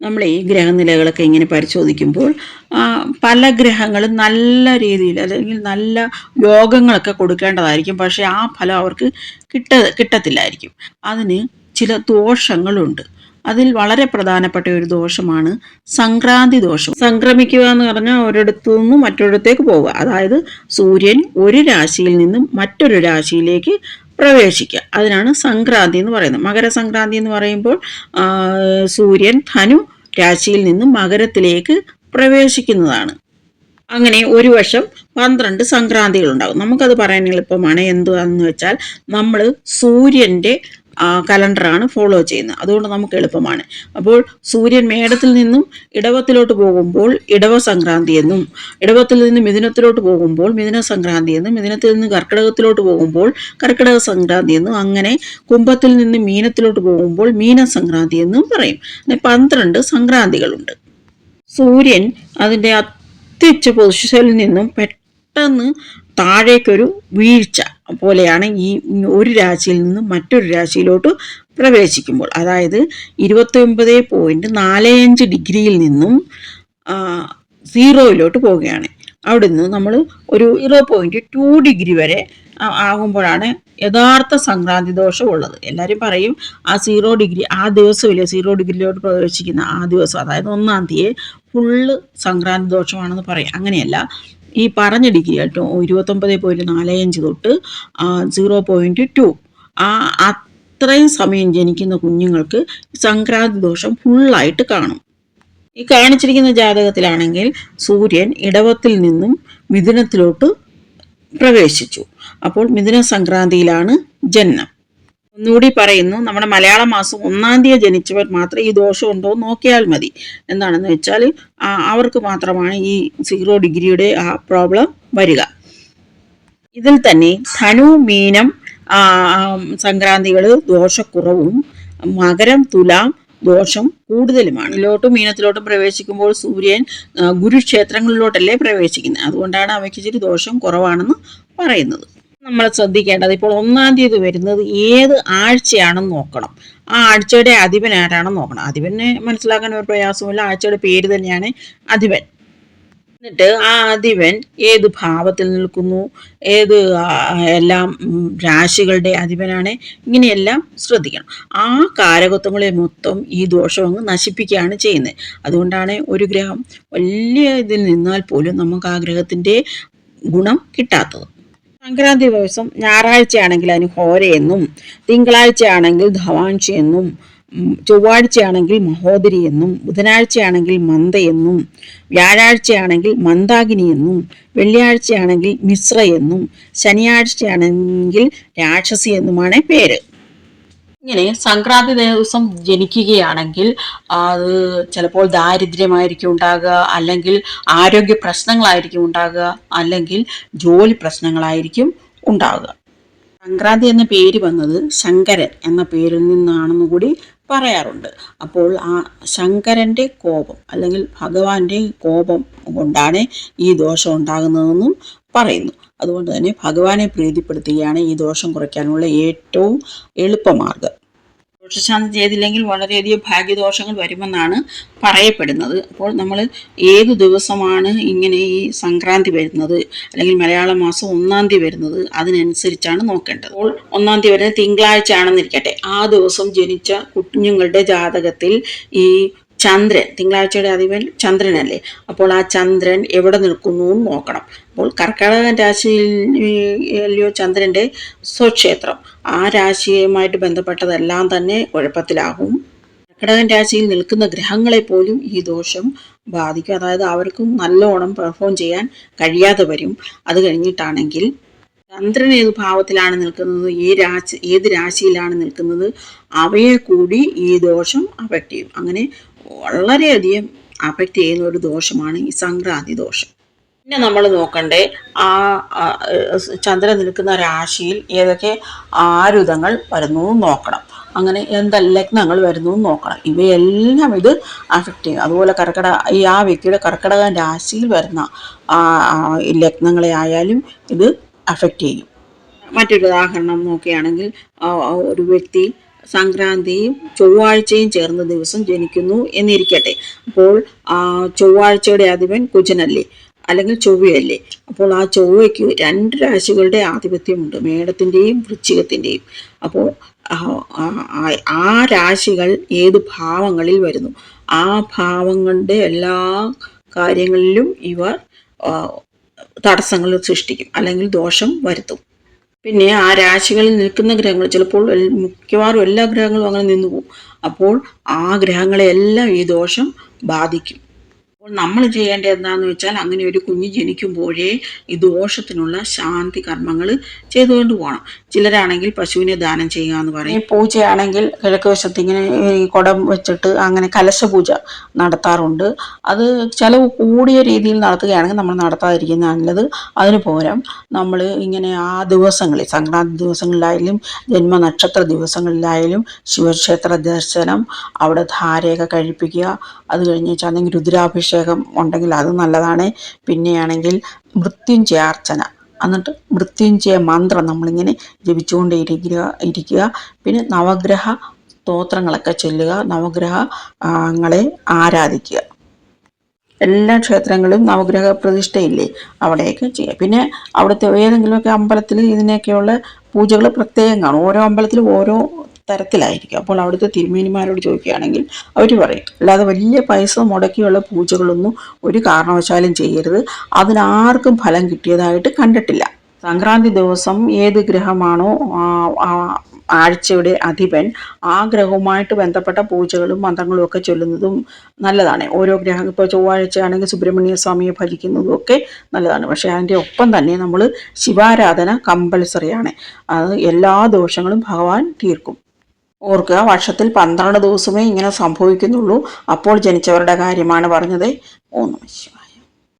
നമ്മൾ ഈ ഗ്രഹനിലകളൊക്കെ ഇങ്ങനെ പരിശോധിക്കുമ്പോൾ പല ഗ്രഹങ്ങളും നല്ല രീതിയിൽ അല്ലെങ്കിൽ നല്ല യോഗങ്ങളൊക്കെ കൊടുക്കേണ്ടതായിരിക്കും. പക്ഷേ ആ ഫലം അവർക്ക് കിട്ട കിട്ടത്തില്ലായിരിക്കും. അതിന് ചില ദോഷങ്ങളുണ്ട്. അതിൽ വളരെ പ്രധാനപ്പെട്ട ഒരു ദോഷമാണ് സംക്രാന്തി ദോഷം. സംക്രമിക്കുക എന്ന് പറഞ്ഞാൽ ഒരിടത്തു നിന്നും മറ്റൊരിടത്തേക്ക് പോവുക. അതായത് സൂര്യൻ ഒരു രാശിയിൽ നിന്നും മറ്റൊരു രാശിയിലേക്ക് പ്രവേശിക്കുക. അതിനാണ് സംക്രാന്തി എന്ന് പറയുന്നത്. മകരസംക്രാന്തി എന്ന് പറയുമ്പോൾ സൂര്യൻ ധനു രാശിയിൽ നിന്ന് മകരത്തിലേക്ക് പ്രവേശിക്കുന്നതാണ്. അങ്ങനെ ഒരു വർഷം പന്ത്രണ്ട് സംക്രാന്തികൾ ഉണ്ടാകും നമുക്കത് പറയാൻ എളുപ്പമാണ്. എന്തുവാന്ന് വെച്ചാൽ നമ്മൾ സൂര്യന്റെ കലണ്ടറാണ് ഫോളോ ചെയ്യുന്നത്. അതുകൊണ്ട് നമുക്ക് എളുപ്പമാണ്. അപ്പോൾ സൂര്യൻ മേടത്തിൽ നിന്നും ഇടവത്തിലോട്ട് പോകുമ്പോൾ ഇടവ സംക്രാന്തി എന്നും ഇടവത്തിൽ നിന്ന് മിഥുനത്തിലോട്ട് പോകുമ്പോൾ മിഥുന സംക്രാന്തി എന്നും മിഥുനത്തിൽ നിന്ന് കർക്കിടകത്തിലോട്ട് പോകുമ്പോൾ കർക്കിടക സംക്രാന്തി എന്നും അങ്ങനെ കുംഭത്തിൽ നിന്ന് മീനത്തിലോട്ട് പോകുമ്പോൾ മീന സംക്രാന്തി എന്നും പറയും. പന്ത്രണ്ട് സംക്രാന്തികളുണ്ട്. സൂര്യൻ അതിന്റെ അത്യുച്ച പൊസിഷനിൽ നിന്നും പെട്ടെന്ന് താഴേക്കൊരു വീഴ്ച പോലെയാണ് ഈ ഒരു രാശിയിൽ നിന്ന് മറ്റൊരു രാശിയിലോട്ട് പ്രവേശിക്കുമ്പോൾ. അതായത് ഇരുപത്തി ഒമ്പത് പോയിന്റ് നാല് അഞ്ച് ഡിഗ്രിയിൽ നിന്നും സീറോയിലോട്ട് പോവുകയാണ്. അവിടുന്ന് നമ്മൾ ഒരു സീറോ പോയിന്റ് ടു ഡിഗ്രി വരെ ആകുമ്പോഴാണ് യഥാർത്ഥ സംക്രാന്തി ദോഷം ഉള്ളത്. എല്ലാവരും പറയും ആ സീറോ ഡിഗ്രി ആ ദിവസമില്ല സീറോ ഡിഗ്രിയിലോട്ട് പ്രവേശിക്കുന്ന ആ ദിവസം അതായത് ഒന്നാം തീയതി ഫുള്ള് സംക്രാന്തി ദോഷമാണെന്ന് പറയാം. അങ്ങനെയല്ല ഈ പറഞ്ഞിടിക്കുക കേട്ടോ ഇരുപത്തൊമ്പത് പോയിന്റ് നാല് അഞ്ച് തൊട്ട് സീറോ പോയിന്റ് ടു ആ അത്രയും സമയം ജനിക്കുന്ന കുഞ്ഞുങ്ങൾക്ക് സംക്രാന്തി ദോഷം ഫുള്ളായിട്ട് കാണും. ഈ കാണിച്ചിരിക്കുന്ന ജാതകത്തിലാണെങ്കിൽ സൂര്യൻ ഇടവത്തിൽ നിന്നും മിഥുനത്തിലോട്ട് പ്രവേശിച്ചു. അപ്പോൾ മിഥുന സംക്രാന്തിയിലാണ് ജനനം. ഒന്നുകൂടി പറയുന്നു നമ്മുടെ മലയാള മാസം ഒന്നാം തീയതി ജനിച്ചവർ മാത്രം ഈ ദോഷം ഉണ്ടോ എന്ന് നോക്കിയാൽ മതി. എന്താണെന്ന് വെച്ചാൽ അവർക്ക് മാത്രമാണ് ഈ സീറോ ഡിഗ്രിയുടെ ആ പ്രോബ്ലം വരിക. ഇതിൽ തന്നെ ധനു മീനം സംക്രാന്തികൾ ദോഷക്കുറവും മകരം തുലാം ദോഷം കൂടുതലുമാണ്. ഇതിലോട്ടും മീനത്തിലോട്ടും പ്രവേശിക്കുമ്പോൾ സൂര്യൻ ഗുരുക്ഷേത്രങ്ങളിലോട്ടല്ലേ പ്രവേശിക്കുന്നത്. അതുകൊണ്ടാണ് അവയ്ക്ക് ഇച്ചിരി ദോഷം കുറവാണെന്ന് പറയുന്നത്. നമ്മൾ ശ്രദ്ധിക്കേണ്ടത് ഇപ്പോൾ ഒന്നാം തീയതി വരുന്നത് ഏത് ആഴ്ചയാണെന്ന് നോക്കണം. ആ ആഴ്ചയുടെ അധിപൻ ആരാണെന്ന് നോക്കണം. അധിപനെ മനസ്സിലാക്കാൻ ഒരു പ്രയാസമില്ല ആഴ്ചയുടെ പേര് തന്നെയാണ് അധിപൻ. എന്നിട്ട് ആ അധിപൻ ഏത് ഭാവത്തിൽ നിൽക്കുന്നു? ഏത് എല്ലാം രാശികളുടെ അധിപനാണ്? ഇങ്ങനെയെല്ലാം ശ്രദ്ധിക്കണം. ആ കാരകത്വങ്ങളെ മൊത്തം ഈ ദോഷം അങ്ങ് നശിപ്പിക്കുകയാണ് ചെയ്യുന്നത്. അതുകൊണ്ടാണ് ഒരു ഗ്രഹം വലിയ ഇതിൽ നിന്നാൽ പോലും നമുക്ക് ആ ഗ്രഹത്തിന്റെ ഗുണം കിട്ടാത്തത്. സംക്രാന്തി ദിവസം ഞായറാഴ്ചയാണെങ്കിൽ അതിന് ഹോരയെന്നും തിങ്കളാഴ്ചയാണെങ്കിൽ ധവാൻഷി എന്നും ചൊവ്വാഴ്ചയാണെങ്കിൽ മഹോദരി എന്നും ബുധനാഴ്ചയാണെങ്കിൽ മന്ദ എന്നും വ്യാഴാഴ്ചയാണെങ്കിൽ മന്ദാകിനി എന്നും വെള്ളിയാഴ്ചയാണെങ്കിൽ മിശ്ര എന്നും ശനിയാഴ്ചയാണെങ്കിൽ രാക്ഷസി എന്നുമാണ് പേര്. ഇങ്ങനെ സംക്രാന്തി ദിവസം ജനിക്കുകയാണെങ്കിൽ അത് ചിലപ്പോൾ ദാരിദ്ര്യമായിരിക്കും ഉണ്ടാകുക അല്ലെങ്കിൽ ആരോഗ്യ പ്രശ്നങ്ങളായിരിക്കും ഉണ്ടാകുക അല്ലെങ്കിൽ ജോലി പ്രശ്നങ്ങളായിരിക്കും ഉണ്ടാകുക. സംക്രാന്തി എന്ന പേര് വന്നത് ശങ്കരൻ എന്ന പേരിൽ നിന്നാണെന്ന് കൂടി പറയാറുണ്ട്. അപ്പോൾ ആ ശങ്കരന്റെ കോപം അല്ലെങ്കിൽ ഭഗവാന്റെ കോപം കൊണ്ടാണ് ഈ ദോഷം ഉണ്ടാകുന്നതെന്നും പറയുന്നു. അതുകൊണ്ട് തന്നെ ഭഗവാനെ പ്രീതിപ്പെടുത്തുകയാണ് ഈ ദോഷം കുറയ്ക്കാനുള്ള ഏറ്റവും എളുപ്പമാർഗം. ദോഷശാന്തി ചെയ്തില്ലെങ്കിൽ വളരെയധികം ഭാഗ്യദോഷങ്ങൾ വരുമെന്നാണ് പറയപ്പെടുന്നത്. അപ്പോൾ നമ്മൾ ഏത് ദിവസമാണ് ഇങ്ങനെ ഈ സംക്രാന്തി വരുന്നത്? അല്ലെങ്കിൽ മലയാള മാസം ഒന്നാം തീയതി വരുന്നത്? അതിനനുസരിച്ചാണ് നോക്കേണ്ടത്. അപ്പോൾ ഒന്നാം തീയതി വരുന്നത് തിങ്കളാഴ്ച ആണെന്നിരിക്കട്ടെ ആ ദിവസം ജനിച്ച കുഞ്ഞുങ്ങളുടെ ജാതകത്തിൽ ഈ ചന്ദ്രൻ തിങ്കളാഴ്ചയുടെ അധിപൻ ചന്ദ്രനല്ലേ? അപ്പോൾ ആ ചന്ദ്രൻ എവിടെ നിൽക്കുന്നു എന്ന് നോക്കണം. അപ്പോൾ കർക്കടക രാശിയിലെയോ ചന്ദ്രന്റെ സ്വക്ഷേത്രം. ആ രാശിയുമായിട്ട് ബന്ധപ്പെട്ടതെല്ലാം തന്നെ കുഴപ്പത്തിലാകും. കർക്കിടകൻ രാശിയിൽ നിൽക്കുന്ന ഗ്രഹങ്ങളെ പോലും ഈ ദോഷം ബാധിക്കും. അതായത് അവർക്കും നല്ലോണം പെർഫോം ചെയ്യാൻ കഴിയാതെ വരും. അത് കഴിഞ്ഞിട്ടാണെങ്കിൽ ചന്ദ്രൻ ഏത് ഭാവത്തിലാണ് നിൽക്കുന്നത്? ഈ രാശി ഏത് രാശിയിലാണ് നിൽക്കുന്നത്? അവയെ കൂടി ഈ ദോഷം അഫക്റ്റ് ചെയ്യും. അങ്ങനെ വളരെയധികം അഫക്റ്റ് ചെയ്യുന്ന ഒരു ദോഷമാണ് ഈ സംക്രാന്തി ദോഷം. പിന്നെ നമ്മൾ നോക്കണ്ടേ ആ ചന്ദ്രൻ നിൽക്കുന്ന രാശിയിൽ ഏതൊക്കെ ആരുതങ്ങൾ വരുന്നു നോക്കണം. അങ്ങനെ എന്തെല്ലാം ലഗ്നങ്ങൾ വരുന്നു നോക്കണം. ഇവയെല്ലാം ഇത് അഫക്റ്റ് ചെയ്യും. അതുപോലെ കർക്കിടക ഈ ആ വ്യക്തിയുടെ കർക്കിടക രാശിയിൽ വരുന്ന ലഗ്നങ്ങളെ ആയാലും ഇത് അഫക്റ്റ് ചെയ്യും. മറ്റൊരു ഉദാഹരണം നോക്കുകയാണെങ്കിൽ ഒരു വ്യക്തി സംക്രാന്തിയും ചൊവ്വാഴ്ചയും ചേർന്ന ദിവസം ജനിക്കുന്നു എന്നിരിക്കട്ടെ. അപ്പോൾ ചൊവ്വാഴ്ചയുടെ അധിപൻ കുജനല്ലേ? അല്ലെങ്കിൽ ചൊവ്വയല്ലേ? അപ്പോൾ ആ ചൊവ്വയ്ക്ക് രണ്ട് രാശികളുടെ ആധിപത്യമുണ്ട്. മേടത്തിന്റെയും വൃശ്ചികത്തിന്റെയും അപ്പോൾ ആ- രാശികൾ ഏത് ഭാവങ്ങളിൽ വരുന്നു? ആ ഭാവങ്ങളുടെ എല്ലാ കാര്യങ്ങളിലും ഇവർ തടസ്സങ്ങൾ സൃഷ്ടിക്കും. അല്ലെങ്കിൽ ദോഷം വരുത്തും. പിന്നെ ആ രാശികളിൽ നിൽക്കുന്ന ഗ്രഹങ്ങൾ ചിലപ്പോൾ മിക്കവാറും എല്ലാ ഗ്രഹങ്ങളും അങ്ങനെ നിന്നു പോകും. അപ്പോൾ ആ ഗ്രഹങ്ങളെല്ലാം ഈ ദോഷം ബാധിക്കും. നമ്മൾ ചെയ്യേണ്ടത് എന്താണെന്ന് വെച്ചാൽ അങ്ങനെ ഒരു കുഞ്ഞ് ജനിക്കുമ്പോഴേ ഈ ദോഷത്തിനുള്ള ശാന്തി കർമ്മങ്ങൾ ചെയ്തുകൊണ്ട് പോകണം. ചിലരാണെങ്കിൽ പശുവിനെ ദാനം ചെയ്യുക എന്ന് പറയും. പൂജയാണെങ്കിൽ കിഴക്ക് വശത്ത് ഇങ്ങനെ കുടം വെച്ചിട്ട് അങ്ങനെ കലശ പൂജ നടത്താറുണ്ട്. അത് ചിലവ് കൂടിയ രീതിയിൽ നടത്തുകയാണെങ്കിൽ നമ്മൾ നടത്താതിരിക്കുന്ന നല്ലത് അതിന് പോരം നമ്മൾ ഇങ്ങനെ ആ ദിവസങ്ങളിൽ സംക്രാന്തി ദിവസങ്ങളിലായാലും ജന്മനക്ഷത്ര ദിവസങ്ങളിലായാലും ശിവക്ഷേത്ര ദർശനം അവിടെ ധാരയൊക്കെ കഴിപ്പിക്കുക. അത് കഴിഞ്ഞ് വെച്ചാൽ രുദ്രാഭിഷേകം ഉണ്ടെങ്കിൽ അത് നല്ലതാണ്. പിന്നെയാണെങ്കിൽ മൃത്യുഞ്ജയാർച്ചന എന്നിട്ട് മൃത്യുഞ്ജയ മന്ത്രം നമ്മളിങ്ങനെ ജപിച്ചുകൊണ്ടേ ഇരിക്കുക. ഇരിക്കുക പിന്നെ നവഗ്രഹ സ്തോത്രങ്ങളൊക്കെ ചൊല്ലുക നവഗ്രഹങ്ങളെ ആരാധിക്കുക. എല്ലാ ക്ഷേത്രങ്ങളും നവഗ്രഹ പ്രതിഷ്ഠയില്ലേ? അവിടെയൊക്കെ ചെയ്യുക പിന്നെ അവിടുത്തെ ഏതെങ്കിലുമൊക്കെ അമ്പലത്തിൽ ഇതിനൊക്കെയുള്ള പൂജകൾ പ്രത്യേകം കാണും. ഓരോ അമ്പലത്തിലും ഓരോ തരത്തിലായിരിക്കും. അപ്പോൾ അവിടുത്തെ തിരുമേനിമാരോട് ചോദിക്കുകയാണെങ്കിൽ അവർ പറയും അല്ലാതെ വലിയ പൈസ മുടക്കിയുള്ള പൂജകളൊന്നും ഒരു കാരണവശാലും ചെയ്യരുത്. അതിനാർക്കും ഫലം കിട്ടിയതായിട്ട് കണ്ടിട്ടില്ല. സംക്രാന്തി ദിവസം ഏത് ഗ്രഹമാണോ ആഴ്ചയുടെ അധിപൻ ആ ഗ്രഹവുമായിട്ട് ബന്ധപ്പെട്ട പൂജകളും മന്ത്രങ്ങളും ഒക്കെ ചൊല്ലുന്നതും നല്ലതാണ്. ഓരോ ഗ്രഹം ഇപ്പോൾ ചൊവ്വാഴ്ച ആണെങ്കിൽ സുബ്രഹ്മണ്യ സ്വാമിയെ ഭജിക്കുന്നതും ഒക്കെ നല്ലതാണ്. പക്ഷേ അതിന്റെ ഒപ്പം തന്നെ നമ്മൾ ശിവാരാധന കമ്പൽസറിയാണ്. അത് എല്ലാ ദോഷങ്ങളും ഭഗവാൻ തീർക്കും. ഓർക്കുക വർഷത്തിൽ പന്ത്രണ്ട് ദിവസമേ ഇങ്ങനെ സംഭവിക്കുന്നുള്ളൂ. അപ്പോൾ ജനിച്ചവരുടെ കാര്യമാണ് പറഞ്ഞത്. ഓ